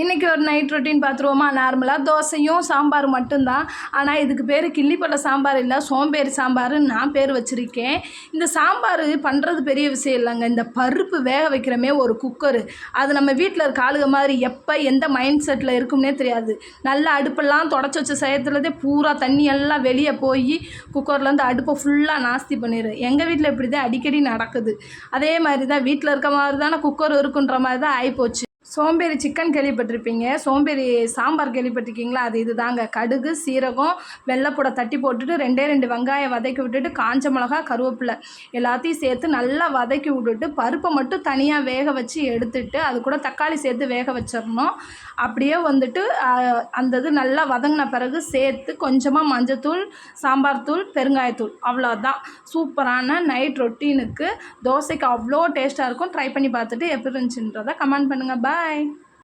இன்றைக்கி ஒரு night routine பார்த்துருவோமா நார்மலாக தோசையும் சாம்பார் மட்டும்தான். ஆனால் இதுக்கு பேர் கிள்ளிப்பள்ள சாம்பார் இல்லை சோம்பேறி சாம்பார்னு நான் பேர் வச்சுருக்கேன். இந்த சாம்பார் பண்ணுறது பெரிய விஷயம் இல்லைங்க. இந்த பருப்பு வேக வைக்கிறமே ஒரு குக்கரு அது நம்ம வீட்டில் இருக்க ஆளுக மாதிரி எப்போ எந்த மைண்ட் செட்டில் இருக்கும்னே தெரியாது. நல்லா அடுப்பெல்லாம் தொடச்சி வச்ச சயத்துலதே பூரா தண்ணி எல்லாம் வெளியே போய் குக்கர்லேருந்து அடுப்பை ஃபுல்லாக நாஸ்தி பண்ணிடும் எங்கள் வீட்டில் இப்படி தான் அடிக்கடி நடக்குது. அதே மாதிரி தான் வீட்டில் இருக்க மாதிரி தானே குக்கர் இருக்குன்ற மாதிரி தான் ஆகிப்போச்சு சோம்பேறி சிக்கன் கேள்விப்பட்டிருப்பீங்க. சோம்பேறி சாம்பார் கேள்விப்பட்டிருக்கீங்களா? அது இது தாங்க கடுகு சீரகம் வெள்ளைப்பூடை தட்டி போட்டுட்டு ரெண்டே ரெண்டு வெங்காயம் வதக்கி விட்டுட்டு காஞ்ச மிளகா கருவேப்பிலை எல்லாத்தையும் சேர்த்து நல்லா வதக்கி விட்டுட்டு பருப்பை மட்டும் தனியாக வேக வச்சு எடுத்துட்டு அது கூட தக்காளி சேர்த்து வேக வச்சிடணும். அப்படியே வந்துட்டு அந்த இது நல்லா வதங்கின பிறகு சேர்த்து கொஞ்சமாக மஞ்சத்தூள் சாம்பார் தூள் பெருங்காயத்தூள். அவ்வளோதான் சூப்பரான நைட் ரொட்டீனுக்கு தோசைக்கு அவ்வளோ டேஸ்ட்டாக இருக்கும். ட்ரை பண்ணி பார்த்துட்டு எப்படி இருந்துச்சுன்றதை கமெண்ட் பண்ணுங்கள் பாய் Bye.